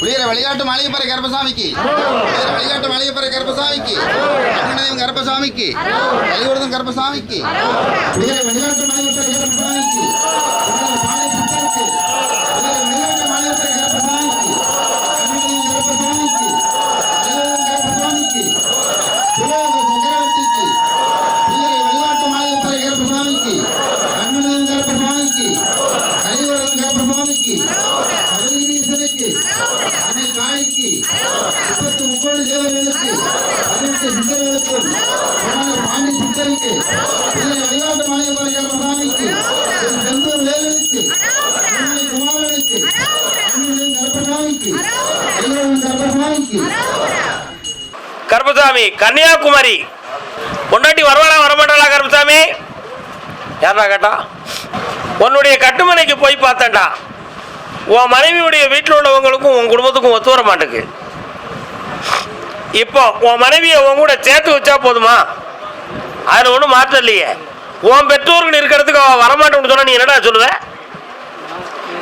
புளியர வழிகாட்டு மாளிகைப்பறை கருப்பசாமிக்கு. புளியர வழிகாட்டு மாளிகைப்பறை கருப்பசாமிக்கு. அண்ணனையும் கருப்பசாமிக்கு. கலிவரதம் கருப்பசாமிக்கு. புளியர வழிகாட்டு மாளிகைப்பறை கருப்பசாமிக்கு. பிள்ளை வழிகாட்டு மாளிகை திரு செந்தூர் வேலனுக்கு. குமாரனுக்கு. ஐயவன் கர்ப்பசாமிக்கு. கருப்பசாமி கன்னியாகுமரி. பொண்டாட்டி வருவானா வரமாட்டாளா கருப்பசாமி? யாரா கேட்டா? உன்னுடைய கட்டுமனைக்கு போய் பார்த்தேன்டா. உன் மனைவியுடைய வீட்டில் உள்ளவங்களுக்கும் உன் குடும்பத்துக்கும் ஒத்து வர மாட்டேங்குது. இப்போ உன் மனைவியை உன் கூட சேர்த்து வச்சா போதுமா? அதில் ஒன்றும் மாற்றம் இல்லையே. உன் பெற்றோர்கள் இருக்கிறதுக்கு அவள் வரமாட்டேன்னு சொன்னால் நீ என்னடா சொல்லுவ?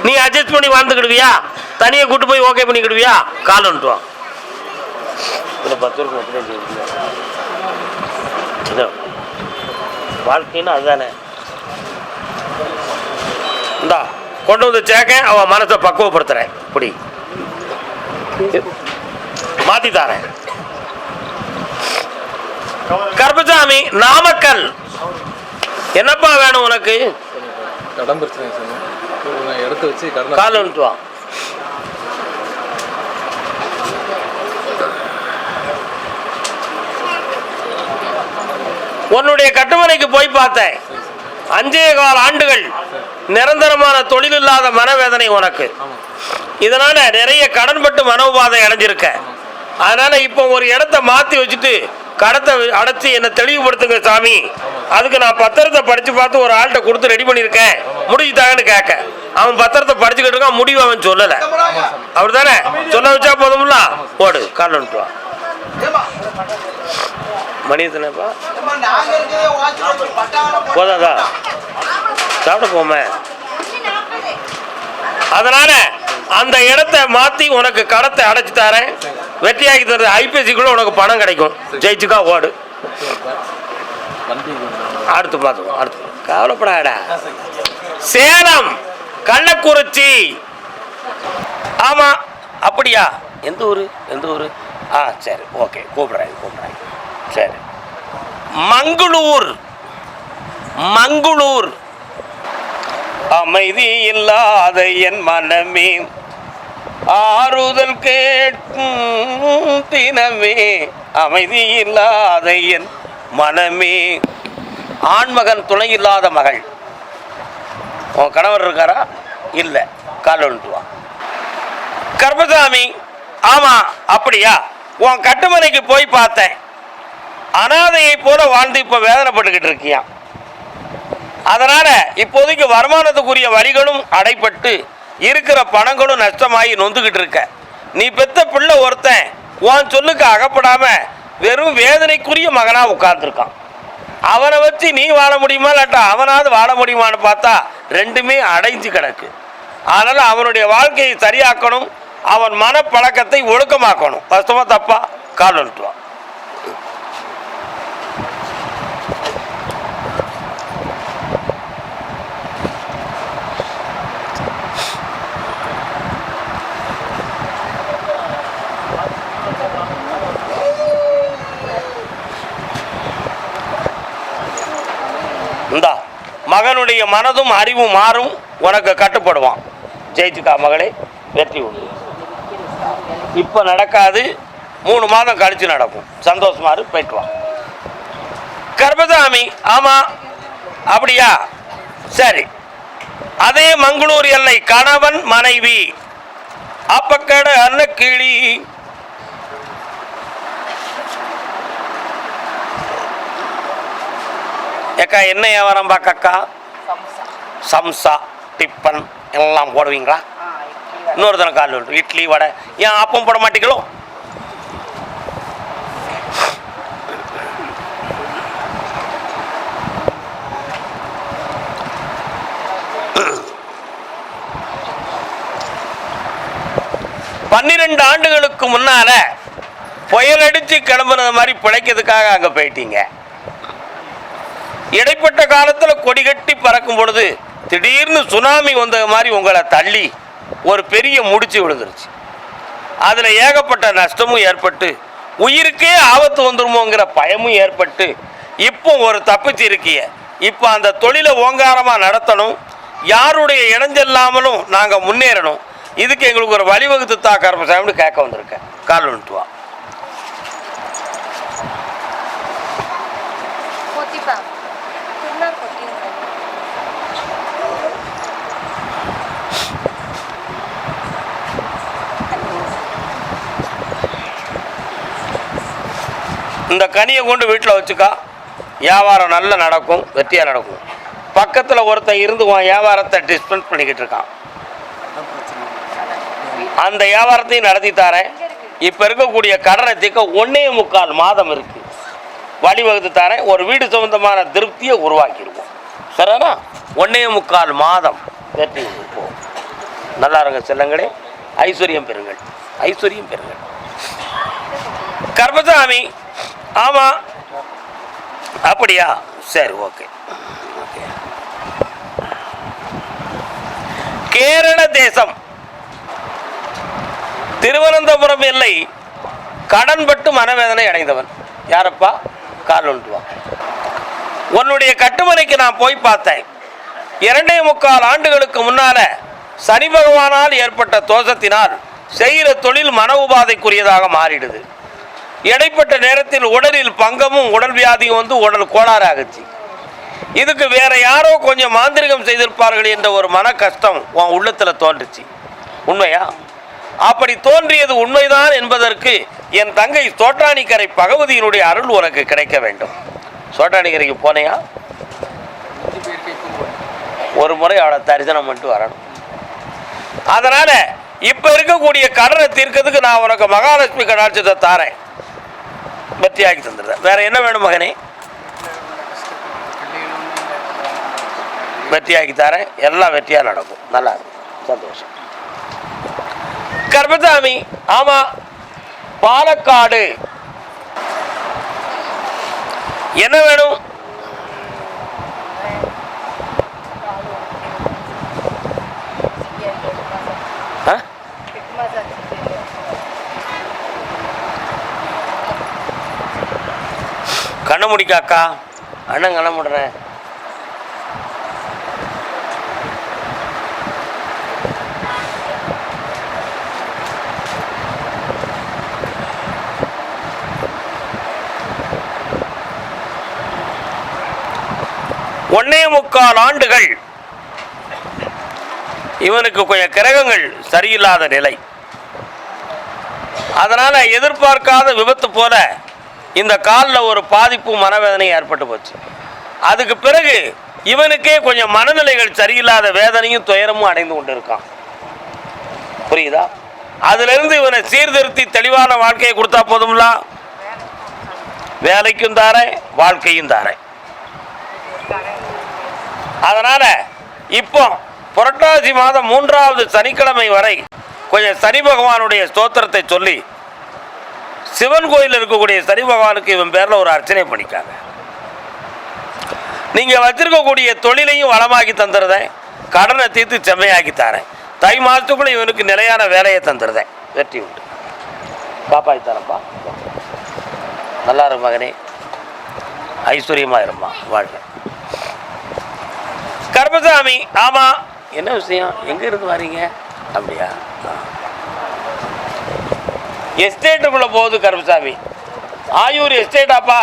நீ அட்ஜஸ்ட் பண்ணி வாழ்ந்துக்கிடுவியா? தனியாக கூட்டு போய் ஓகே பண்ணிக்கிடுவியா? கால் வந்துட்டுவான். இதில் பத்து வாழ்க்கைன்னு அதுதானே. இந்தா கொண்டு வந்து சேர்க்க அவன் மனசை பக்குவப்படுத்துறேன். இப்படி மாற்றி தாரேன். கருப்பசாமி நாமக்கல். என்னப்பா வேணும் உனக்கு? கடன் பிரச்சனை சார் வச்சு கடன் கால் வந்துட்டு வா உன்னுடைய கட்டுமனைக்கு போய் பார்த்தேன். அஞ்சே கால ஆண்டுகள் நிரந்தரமான தொழில் இல்லாத மனவேதனை உனக்கு. இதனால நிறைய கடன்பட்டு மனோபாதை அடைஞ்சிருக்க. அதனால இப்போ ஒரு இடத்த மாற்றி வச்சுட்டு கடத்தை அடைச்சி என்னை தெளிவுபடுத்துங்க சாமி. அதுக்கு நான் பத்திரத்தை படித்து பார்த்து ஒரு ஆள்கிட்ட கொடுத்து ரெடி பண்ணியிருக்கேன். முடிச்சுட்டாங்கன்னு கேட்க. அவன் பத்திரத்தை படிச்சுக்கிட்டு இருக்கான் முடிவு அவன் சொல்லலை. அவர் தானே சொல்ல வச்சா போதும்ல போடு கால் வந்துட்டு போதாதா? சாப்பிட போமே. அதனால அந்த இடத்த மாத்தி உனக்கு கடத்தை அடைச்சு தரேன். வெற்றியாக்கி தர ஐபிஎஸ்சிக்குள்ள உனக்கு பணம் கிடைக்கும். ஜெயிச்சுக்கா ஓடு. அடுத்து பார்த்துக்கோ அடுத்து கவலைப்படாடா சேலம் கள்ளக்குறிச்சி. ஆமா அப்படியா? எந்த ஊர்? எந்த ஊர்? ஆ சரி ஓகே கூப்பிடுறேன் கூப்பிடுறேன் சரி. மங்களூர் மங்களூர். அமைதி இல்லாத என் மனமே ஆறுதல் கேட்கும் தினமே அமைதி இல்லாத என் மனமே. ஆண்மகன் துணை இல்லாத மகள். உன் கணவர் இருக்காரா? இல்லை. கால் வந்துட்டு கர்மசாமி ஆமா அப்படியா? உன் கட்டுமனைக்கு போய் பார்த்தேன். அனாதையை போல வாழ்ந்து இப்போ வேதனைப்பட்டுக்கிட்டு இருக்கியான் அதனால இப்போதைக்கு வருமானத்துக்குரிய வரிகளும் அடைப்பட்டு இருக்கிற பணங்களும் நஷ்டமாகி நொந்துக்கிட்டு இருக்க. நீ பெத்த பிள்ளை ஒருத்தன் உன் சொல்லுக்கு அகப்படாம வெறும் வேதனைக்குரிய மகனா உட்கார்ந்துருக்கான். அவனை வச்சு நீ வாழ முடியுமா இல்லாட்டா அவனாவது வாழ முடியுமான்னு பார்த்தா ரெண்டுமே அடைஞ்சு கிடக்கு. அதனால் அவனுடைய வாழ்க்கையை சரியாக்கணும் அவன் மனப்பழக்கத்தை ஒழுக்கமாக்கணும். கஷ்டமா தப்பா? கால் வந்துட்டு இந்தா மகனுடைய மனதும் அறிவும் மாறும் உனக்கு கட்டுப்படுவான். ஜெயிச்சுக்கா மகளே வெற்றி உண்டு. இப்போ நடக்காது மூணு மாதம் கழித்து நடக்கும். சந்தோஷமா இரு போயிட்டு வா. கர்பசாமி அப்படியா? சரி. அதே மங்களூர் எல்லை கணவன் மனைவி. அப்பக்கட அன்னக்கிளி. ஏக்கா என்ன வியாபாரம் பார்க்கக்கா? சம்சா. டிப்பன் எல்லாம் போடுவீங்களா? இன்னொருத்தன கால் உண்டு இட்லி வடை. ஏன் அப்பம் போட மாட்டீங்களோ? பன்னிரெண்டு ஆண்டுகளுக்கு முன்னால புயல் அடிச்சு கிளம்புனது மாதிரி பிழைக்கிறதுக்காக அங்க போயிட்டீங்க. இடைப்பட்ட காலத்தில் கொடி கட்டி பறக்கும் பொழுது திடீர்னு சுனாமி வந்த மாதிரி உங்களை தள்ளி ஒரு பெரிய முடிச்சு விழுந்துருச்சு. அதில் ஏகப்பட்ட நஷ்டமும் ஏற்பட்டு உயிருக்கே ஆபத்து வந்துருமோங்கிற பயமும் ஏற்பட்டு இப்போ ஒரு தப்பிச்சு இருக்கிய இப்போ அந்த தொழிலை ஓங்காரமாக நடத்தணும். யாருடைய இணைஞ்சில்லாமலும் நாங்கள் முன்னேறணும். இதுக்கு எங்களுக்கு ஒரு வழிவகுத்து தா கருப்பசாமின்னு கேட்க வந்திருக்கேன். கால் வந்துட்டு வா. இந்த கனியை கொண்டு வீட்டில் வச்சுக்கா. வியாபாரம் நல்லா நடக்கும் வெற்றியாக நடக்கும். பக்கத்தில் ஒருத்தன் இருந்து உன் வியாபாரத்தை டிஸ்பென்ஸ் பண்ணிக்கிட்டு இருக்கான். அந்த வியாபாரத்தையும் நடத்தி தரேன். இப்போ இருக்கக்கூடிய கடனை தீர்க்க ஒன்னே முக்கால் மாதம் இருக்கு. வழிவகுத்து தரேன். ஒரு வீடு சம்பந்தமான திருப்தியை உருவாக்கிடுவோம். சரிண்ணா ஒன்னே முக்கால் மாதம். வெற்றி போ நல்லா இருங்க செல்லங்களே. ஐஸ்வர்யம் பெறுங்கள். ஐஸ்வர்யம் பெறுங்கள். கர்மசாமி ஆமாம் அப்படியா? சரி ஓகே. ஓகே. கேரள தேசம். திருவனந்தபுரம் எல்லை கடன்பட்டு மனவேதனை அடைந்தவன். யாரப்பா? கால் ஒன்று உன்னுடைய கட்டுமனைக்கு நான் போய் பார்த்தேன். இரண்டே முக்கால் ஆண்டுகளுக்கு முன்னால சனி பகவானால் ஏற்பட்ட தோஷத்தினால் செய்கிற தொழில் மன உபாதைக்குரியதாக மாறிடுது. இடைப்பட்ட நேரத்தில் உடலில் பங்கமும் உடல் வியாதியும் வந்து உடல் கோளாறு ஆகுச்சு இதுக்கு வேற யாரோ கொஞ்சம் மாந்திரிகம் செய்திருப்பார்கள் என்ற ஒரு மன கஷ்டம் உன் உள்ளத்தில் தோன்றுச்சு. உண்மையா? அப்படி தோன்றியது உண்மைதான் என்பதற்கு என் தங்கை சோட்டானிக்கரை பகவதியினுடைய அருள் உனக்கு கிடைக்க வேண்டும். சோட்டானிக்கரைக்கு போனையா? ஒரு முறை அவளை தரிசனம் பண்ணிட்டு வரணும். அதனால இப்ப இருக்கக்கூடிய கடனை தீர்க்கிறதுக்கு நான் உனக்கு மகாலட்சுமி கடாட்சத்தை தாரேன். வெற்றியாக்கி தந்துடுறேன். வேற என்ன வேணும் மகனே? வெற்றியாக்கி தரேன். எல்லாம் வெற்றியாக நடக்கும். நல்லா இருக்கும். சந்தோஷம். கர்மசாமி ஆமா பாலக்காடு. என்ன வேணும்? கண்ணை முடிக்காக்கா அண்ணன் கண்ணை முடுறேன் ஒன்னே முக்கால் ஆண்டுகள். இவனுக்கு கொஞ்சம் கிரகங்கள் சரியில்லாத நிலை. அதனால எதிர்பார்க்காத விபத்து போல இந்த காலில் ஒரு பாதிப்பு மனவேதனை ஏற்பட்டு போச்சு. அதுக்கு பிறகு இவனுக்கே கொஞ்சம் மனநிலைகள் சரியில்லாத வேதனையும் துயரமும் அடைந்து கொண்டு இருக்கான் புரியுதா? அதுலேருந்து இவனை சீர்திருத்தி தெளிவான வாழ்க்கையை கொடுத்தா போதும்ல? வேலைக்கும் தாரேன் வாழ்க்கையும் தாரேன் அதனால இப்போ புரட்டாசி மாதம் மூன்றாவது சனிக்கிழமை வரை கொஞ்சம் சனி பகவானுடைய ஸ்தோத்திரத்தை சொல்லி சிவன் கோயில் இருக்கக்கூடிய சனி பகவானுக்கு இவன் பேரில் ஒரு அர்ச்சனை பண்ணிக்காங்க. நீங்கள் வச்சிருக்கக்கூடிய தொழிலையும் வளமாக்கி தந்துடுறேன் கடனை தீர்த்து செம்மையாக்கி தரேன். தை மாதத்துக்குள்ளே இவனுக்கு நிலையான வேலையை தந்துடுறேன் வெற்றி உண்டு. பாப்பா தரப்பா நல்லா இரு மகனே. ஐஸ்வர்யமாக இருமா வாழ்க்கை. கர்மசாமி ஆமாம் என்ன விஷயம்? எங்கே இருந்து வரீங்க? அப்படியா? ஆ. எஸ்டேட்டுக்குள்ளே போகுது கருப்புசாமி. ஆயூர் எஸ்டேட்டாப்பா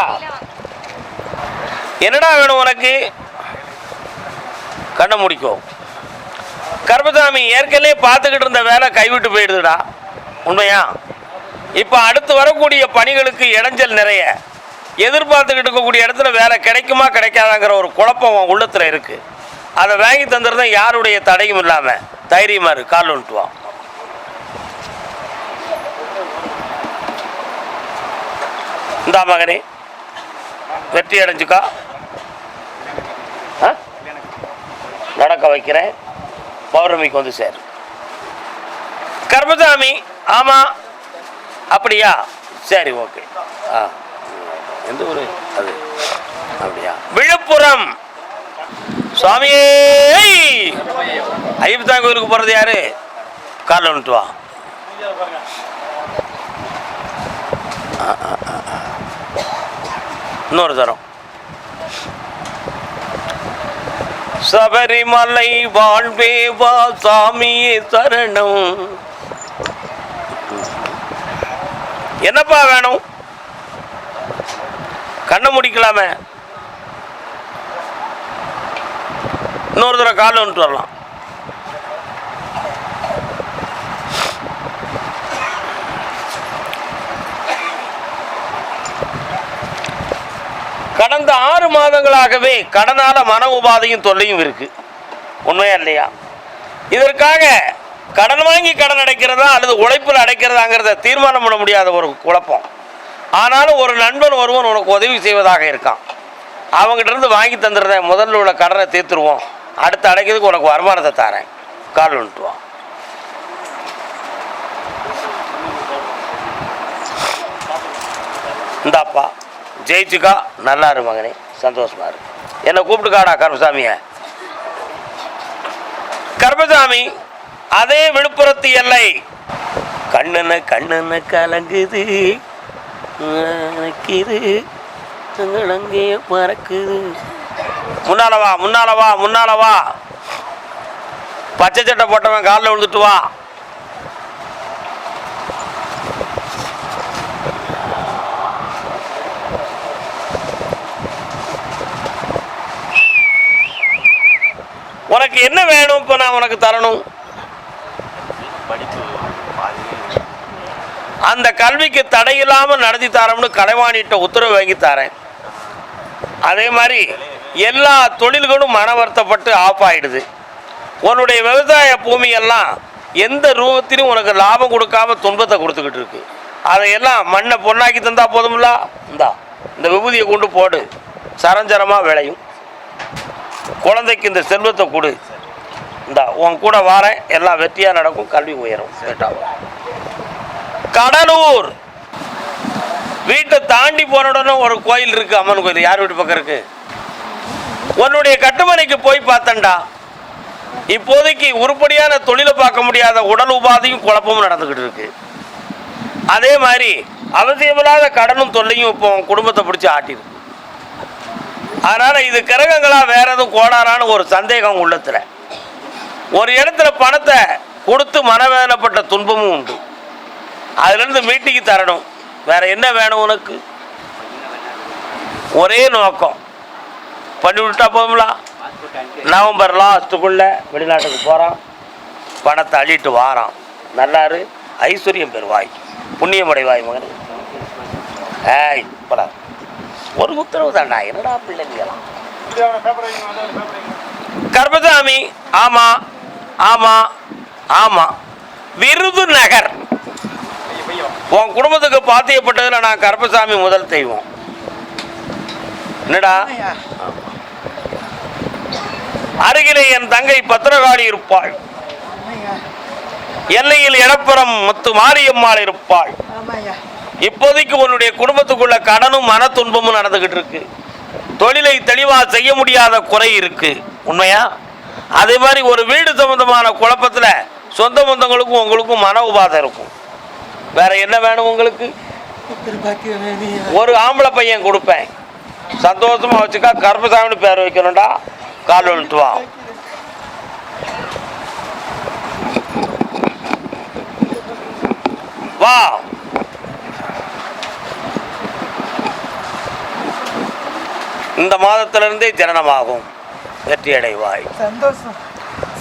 என்னடா வேணும் உனக்கு? கண்ணை முடிக்கும் கருமசாமி ஏற்கனவே பார்த்துக்கிட்டு இருந்த வேலை கைவிட்டு போயிடுதுடா. உண்மையா? இப்போ அடுத்து வரக்கூடிய பணிகளுக்கு இடைஞ்சல் நிறைய. எதிர்பார்த்துக்கிட்டு இருக்கக்கூடிய இடத்துல வேலை கிடைக்குமா கிடைக்காதாங்கிற ஒரு குழப்பம் உள்ளத்தில் இருக்குது அதை வாங்கி தந்துருந்தா யாருடைய தடையும் இல்லாமல் தைரியமாக இருக்கு கால் வந்துட்டு இந்த மகனே. வெற்றி அடைஞ்சுக்கா. ஆ? நடக்க வைக்கிறேன். பௌர்ணமிக்கு வந்து சேரு. கர்மசாமி ஆமாம் அப்படியா? சரி ஓகே. ஆ. எந்த ஊர்? அது. அப்படியா? விழுப்புரம். சுவாமியே ஐயப்பதான் கோயிலுக்கு போகிறது யாரு? காரில் வந்துட்டு வா. ஆ, ஆ, ஆ. இன்னொரு தரம். சபரிமலை வாழ்வே வா சாமியே சரணம். என்னப்பா வேணும்? கண்ணை முடிக்கலாமே. இன்னொரு தடவை காலை வந்துட்டு வரலாம். கடந்த ஆறு மாதங்களாகவே கடனால மன உபாதையும் தொல்லையும் இருக்கு. உண்மையா இல்லையா? இதற்காக கடன் வாங்கி கடன் அடைக்கிறதா அல்லது உழைப்பில் அடைக்கிறதாங்கிறத தீர்மானம் பண்ண முடியாத ஒரு குழப்பம். ஆனாலும் ஒரு நண்பன் ஒருவன் உனக்கு உதவி செய்வதாக இருக்கான். அவங்ககிட்ட இருந்து வாங்கி தந்துடுறத முதல்ல உள்ள கடனை தீர்த்துருவோம். அடுத்து அடைக்கிறதுக்கு உனக்கு வருமானத்தை தரேன். கால் வந்துட்டு இந்தாப்பா. ஜெயிச்சுக்கா. நல்லா இரு மகனே சந்தோஷமா இரு. என்னை கூப்பிட்டுக்காடா கருப்பசாமிய. கருப்பசாமி அதே விழுப்புரத்து எல்லை. கண்ணன கண்ணன கலங்குது. நிற்கிது அங்கே பறக்குது வா முன்னால வா வா. பச்சை சட்டை போட்டவன் காலில் விழுந்துட்டு வா. உனக்கு என்ன வேணும் இப்போ நான் உனக்கு தரணும்? அந்த கல்விக்கு தடையில்லாமல் நடத்தி தரோம்னு கலைவாணிட்ட உத்தரவு வாங்கி தரேன். அதே மாதிரி எல்லா தொழில்களும் மன வருத்தப்பட்டு ஆஃப் ஆயிடுது. உன்னுடைய விவசாய பூமியெல்லாம் எந்த ரூபத்திலும் உனக்கு லாபம் கொடுக்காம துன்பத்தை கொடுத்துக்கிட்டு இருக்கு. அதையெல்லாம் மண்ணை பொண்ணாக்கி தந்தா போதும்ல இந்தா இந்த விபூதியை கொண்டு போடு. சரஞ்சரமாக விளையும். குழந்தைக்கு இந்த செல்வத்தை கொடு. இந்த உன் கூட வாரேன். எல்லாம் வெற்றியாக நடக்கும். கல்வி உயரும். கடலூர். வீட்டை தாண்டி போன ஒரு கோயில் இருக்கு அம்மன் கோயில். யார் வீட்டு பக்கம் இருக்கு? உன்னுடைய கட்டுமனைக்கு போய் பார்த்தேன்டா. இப்போதைக்கு உருப்படியான தொழிலை பார்க்க முடியாத உடல் உபாதையும் குழப்பமும் நடந்துக்கிட்டு இருக்கு. அதே மாதிரி அவசியமில்லாத கடனும் தொல்லையும் இப்போ குடும்பத்தை பிடிச்சி ஆட்டிருக்கு. அதனால் இது கிரகங்களா வேற எதுவும் கோடாரான்னு ஒரு சந்தேகம் உள்ளத்தில். ஒரு இடத்துல பணத்தை கொடுத்து மனவேதனைப்பட்ட துன்பமும் உண்டு. அதுலேருந்து மீட்டிக்கு தரணும். வேற என்ன வேணும் உனக்கு? ஒரே நோக்கம். பண்ணி விட்டா போகும்லாம் நவம்பர் லாஸ்ட்டுக்குள்ள வெளிநாட்டுக்கு போகிறான் பணத்தை அள்ளிட்டு வாரான். நல்லாரு. ஐஸ்வர்யம் பெறுவாய். புண்ணியமடைவாய் மகன். ஏய் போடா ஒரு உத்தரவு தாண்டா என்னடா பிள்ளைங்களாம் கர்பசாமி ஆமா ஆமா ஆமா. விருதுநகர் உன் குடும்பத்துக்கு பாத்தியப்பட்டதுல நான் கருப்பசாமி முதல் தெய்வம். என்னடா? அருகிலே என் தங்கை பத்திரகாளி இருப்பாள். எல்லையில் இடப்புறம் முத்து மாரியம்மாள் இருப்பாள். இப்போதைக்கு உன்னுடைய குடும்பத்துக்குள்ள கடனும் மன துன்பமும் நடந்துகிட்டு இருக்கு. தொழிலை தெளிவாக செய்ய முடியாத குறை இருக்கு. உண்மையா? அதே மாதிரி ஒரு வீடு சம்பந்தமான குழப்பத்தில் சொந்த பந்தங்களுக்கும் உங்களுக்கும் மன உபாதை இருக்கும். வேற என்ன வேணும் உங்களுக்கு? ஒரு ஆம்பளை பையன் கொடுப்பேன். சந்தோஷமா வச்சுக்கா கருப்பசாமின்னு பேர் வைக்கணும்டா. கால் வந்துட்டு வா. வா. இந்த மாதத்திலிருந்தே ஜனனமாகும். வெற்றி அடைவாய் சந்தோஷம்.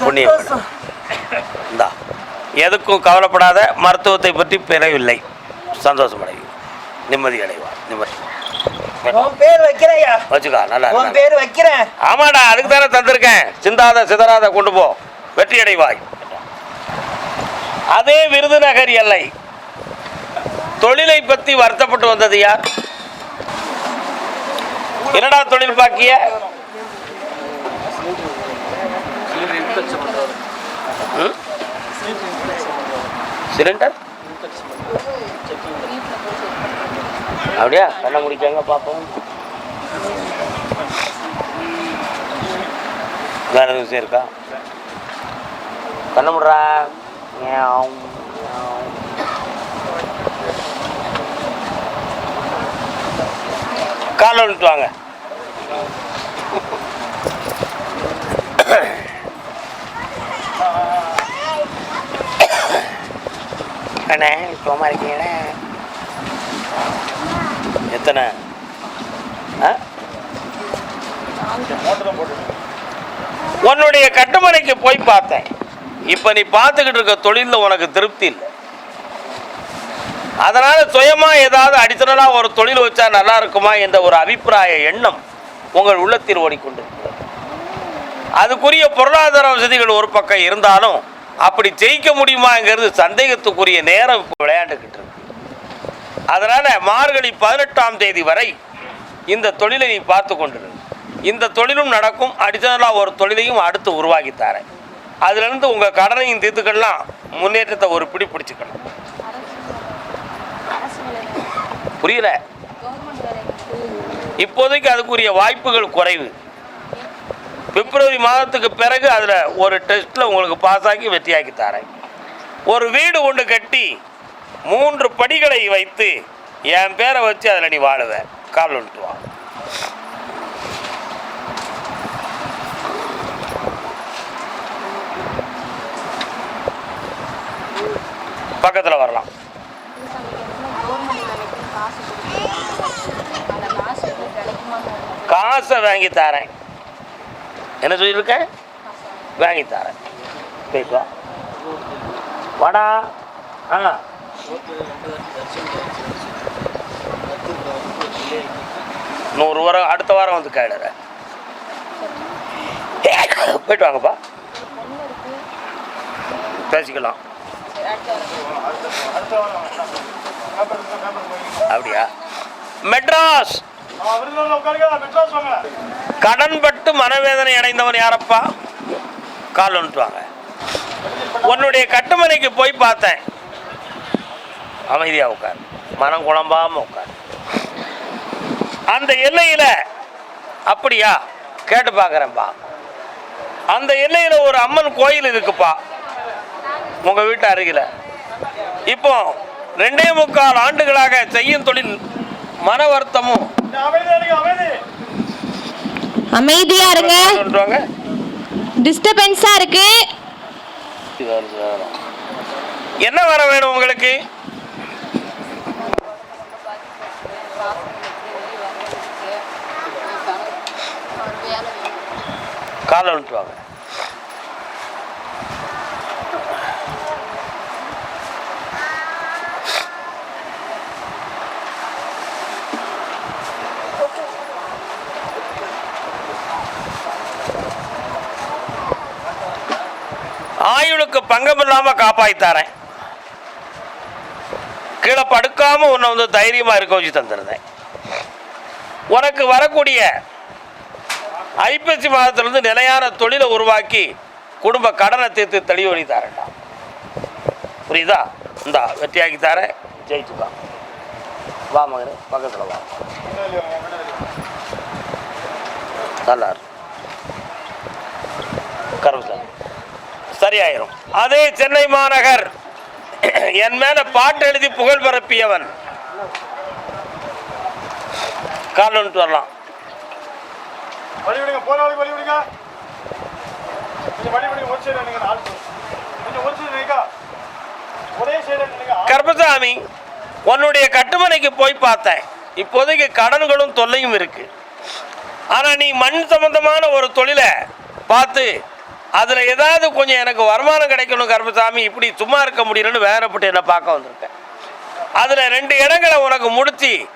புண்ணியம் இந்தா எதுக்கும் கவலைப்படாத மருத்துவத்தை பற்றி பெறவில்லை. சந்தோஷம் அடையும் நிம்மதி. அடைவார் நிம்மதி வச்சுக்கா நல்லா ஆமாடா அதுக்கு தானே தந்திருக்கேன். சிந்தாத சிதறாத கொண்டு போ. வெற்றி அடைவாய் அதே விருதுநகர் எல்லை. தொழிலை பத்தி வருத்தப்பட்டு வந்தது யார்? என்னடா தொழில் பாக்கிய? ம்? சிலிண்டர்? அப்படியா? கண்ணை முடிக்காங்க பார்ப்போம். வேற எதுவும் விஷயம் இருக்கா கண்ணை முடுறா. காலை விட்டு வாங்க. அண்ணே சும்மா இருக்கீங்களே எத்தனை? உன்னுடைய கட்டுமனைக்கு போய் பார்த்தேன். இப்போ நீ பார்த்துக்கிட்டு இருக்க தொழிலில் உனக்கு திருப்தி இல்லை. அதனால் சுயமாக ஏதாவது அடிஷனலாக ஒரு தொழில் வச்சா நல்லா இருக்குமா என்ற ஒரு அபிப்பிராய எண்ணம் உங்கள் உள்ளத்தில் ஓடிக்கொண்டிருக்கிறது. அதுக்குரிய பொருளாதார வசதிகள் ஒரு பக்கம் இருந்தாலும் அப்படி ஜெயிக்க முடியுமாங்கிறது சந்தேகத்துக்குரிய நேரம் இப்போ விளையாண்டுக்கிட்டு இருக்கு. அதனால் மார்கழி பதினெட்டாம் தேதி வரை இந்த தொழிலை நீ பார்த்து கொண்டிரு. இந்த தொழிலும் நடக்கும். அடிஷனலாக ஒரு தொழிலையும் அடுத்து உருவாக்கித்தாரேன் அதுலேருந்து உங்கள் கடனையும் தீர்த்துக்கலாம் முன்னேற்றத்தை ஒரு பிடி பிடிச்சிக்கணும் புரியல? இப்போதைக்கு அதுக்குரிய வாய்ப்புகள் குறைவு. பிப்ரவரி மாதத்துக்கு பிறகு அதில் ஒரு டெஸ்ட்டில் உங்களுக்கு பாஸ் ஆக்கி வெற்றியாக்கி தரேன். ஒரு வீடு ஒன்று கட்டி மூன்று படிகளை வைத்து என் பேரை வச்சு அதில் நீ வாழுவேன் கால் ஒன்று வா. பக்கத்தில் வரலாம் இது சமைக்கிறதுல கவர்மெண்ட் வேலைக்கு காசு கொடுக்குறாங்க அந்த காசு எப்படி கிடைக்குமான்னு ஒரு காசை வாங்கி தரேன். என்ன சொல்லியிருக்கேன் வாங்கி தரேன். போயிட்டு வாடா. ஆ. நூறு வாரம் அடுத்த வாரம் வந்து கேளுற. போயிட்டு வாங்கப்பா. பேசிக்கலாம். அப்படியா? மெட்ராஸ். கடன்பட்டு மனவேதனை அடைந்தவன் யாரப்பா? கால் வந்துட்டு உன்னுடைய கட்டுமனைக்கு போய் பார்த்தேன். அமைதியா உட்கார். மனம் குழம்பாம உட்கார். அந்த எல்லையில அப்படியா? கேட்டு பார்க்குறேன்ப்பா அந்த எல்லையில ஒரு அம்மன் கோயில் இருக்குப்பா. உங்க வீட்டு அருகில. இப்போ ரெண்டே முக்கால் ஆண்டுகளாக செய்யும் தொழில் மன வருத்தமும் அமைதியா இருங்க. டிஸ்டர்பன்ஸா இருக்கு. என்ன வர வேணும் உங்களுக்கு? கால் வேலை காலை ஆயுளுக்கு பங்கம் இல்லாமல் காப்பாய்த்தாரேன் கீழே படுக்காமல் உன்னை வந்து தைரியமாக இருக்க வச்சு தந்துருந்தேன். உனக்கு வரக்கூடிய ஐப்பசி மாதத்திலிருந்து நிலையான தொழிலை உருவாக்கி குடும்ப கடனை தீர்த்து தெளிவு பண்ணி தரேன்டா. புரியுதா? இந்தா வெற்றியாக்கி தரேன். ஜெயிச்சுப்பா வா மகனே பக்கத்தில் வா. நல்லா இருக்கு சார் சரியாயிரும். அதே சென்னை மாநகர் என் மேல பாட்டு எழுதி புகழ் பரப்பியவன். கால் வந்துட்டு வரலாம். கருப்பசாமி உன்னுடைய கட்டுமனைக்கு போய் பார்த்தேன். இப்போதைக்கு கடன்களும் தொல்லையும் இருக்கு. ஆனா நீ மண் சம்பந்தமான ஒரு தொழிலை பார்த்து அதில் ஏதாவது கொஞ்சம் எனக்கு வருமானம் கிடைக்கணும் கருப்பசாமி இப்படி சும்மா இருக்க முடியலன்னு வேறப்பட்டு என்னை பார்க்க வந்திருக்கேன். அதில் ரெண்டு இடங்களை உனக்கு முடித்து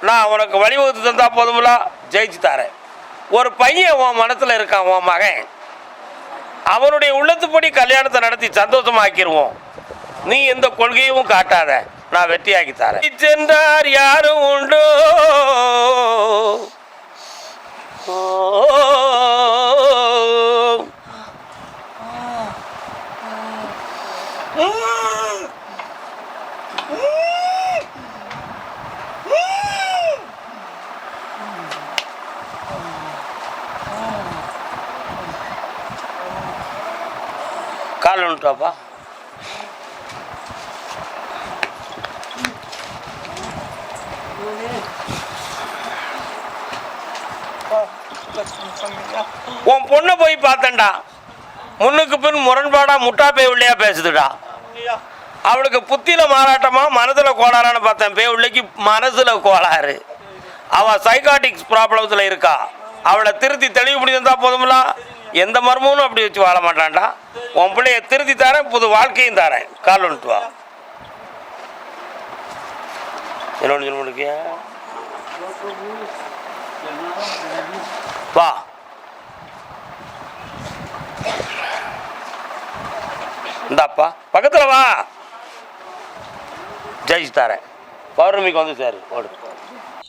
நான் உனக்கு வழிவகுத்து தந்தால் போதுமில்ல ஜெயிச்சு தரேன். ஒரு பையன் உன் மனத்தில் இருக்கான் உன் மகன். அவனுடைய உள்ளத்துப்படி கல்யாணத்தை நடத்தி சந்தோஷமாக்கிடுவோம் நீ எந்த கொள்கையும் காட்டாத. நான் வெற்றியாக்கி தரேன். சென்றார் யாரும் உண்டோ? ஓ. சொல்லிட்டு உன் பொண்ணை போய் பார்த்தேன்டா. முன்னுக்கு பின் முரண்பாடா முட்டா பேய் உள்ளையா பேசுதுடா. அவளுக்கு புத்தியில மாறாட்டமா மனதுல கோளாறான்னு பார்த்தேன். பேய் உள்ளைக்கு மனசுல கோளாறு. அவ சைக்காட்டிக்ஸ் ப்ராப்ளத்தில் இருக்கா. அவளை திருத்தி தெளிவு தந்தா போதும்ல. எந்த மர்மமும் அப்படி வச்சு வாழ மாட்டான்டா. உன் பிள்ளைய திருத்தி தரேன் புது வாழ்க்கையும் தரேன். கால் ஒன்று வா. என்ன சொல்ல முடியா வா. இந்தாப்பா பக்கத்துல வா. ஜெயிச்சு தரேன். பௌர்ணமிக்கு வந்து சார் ஓடு.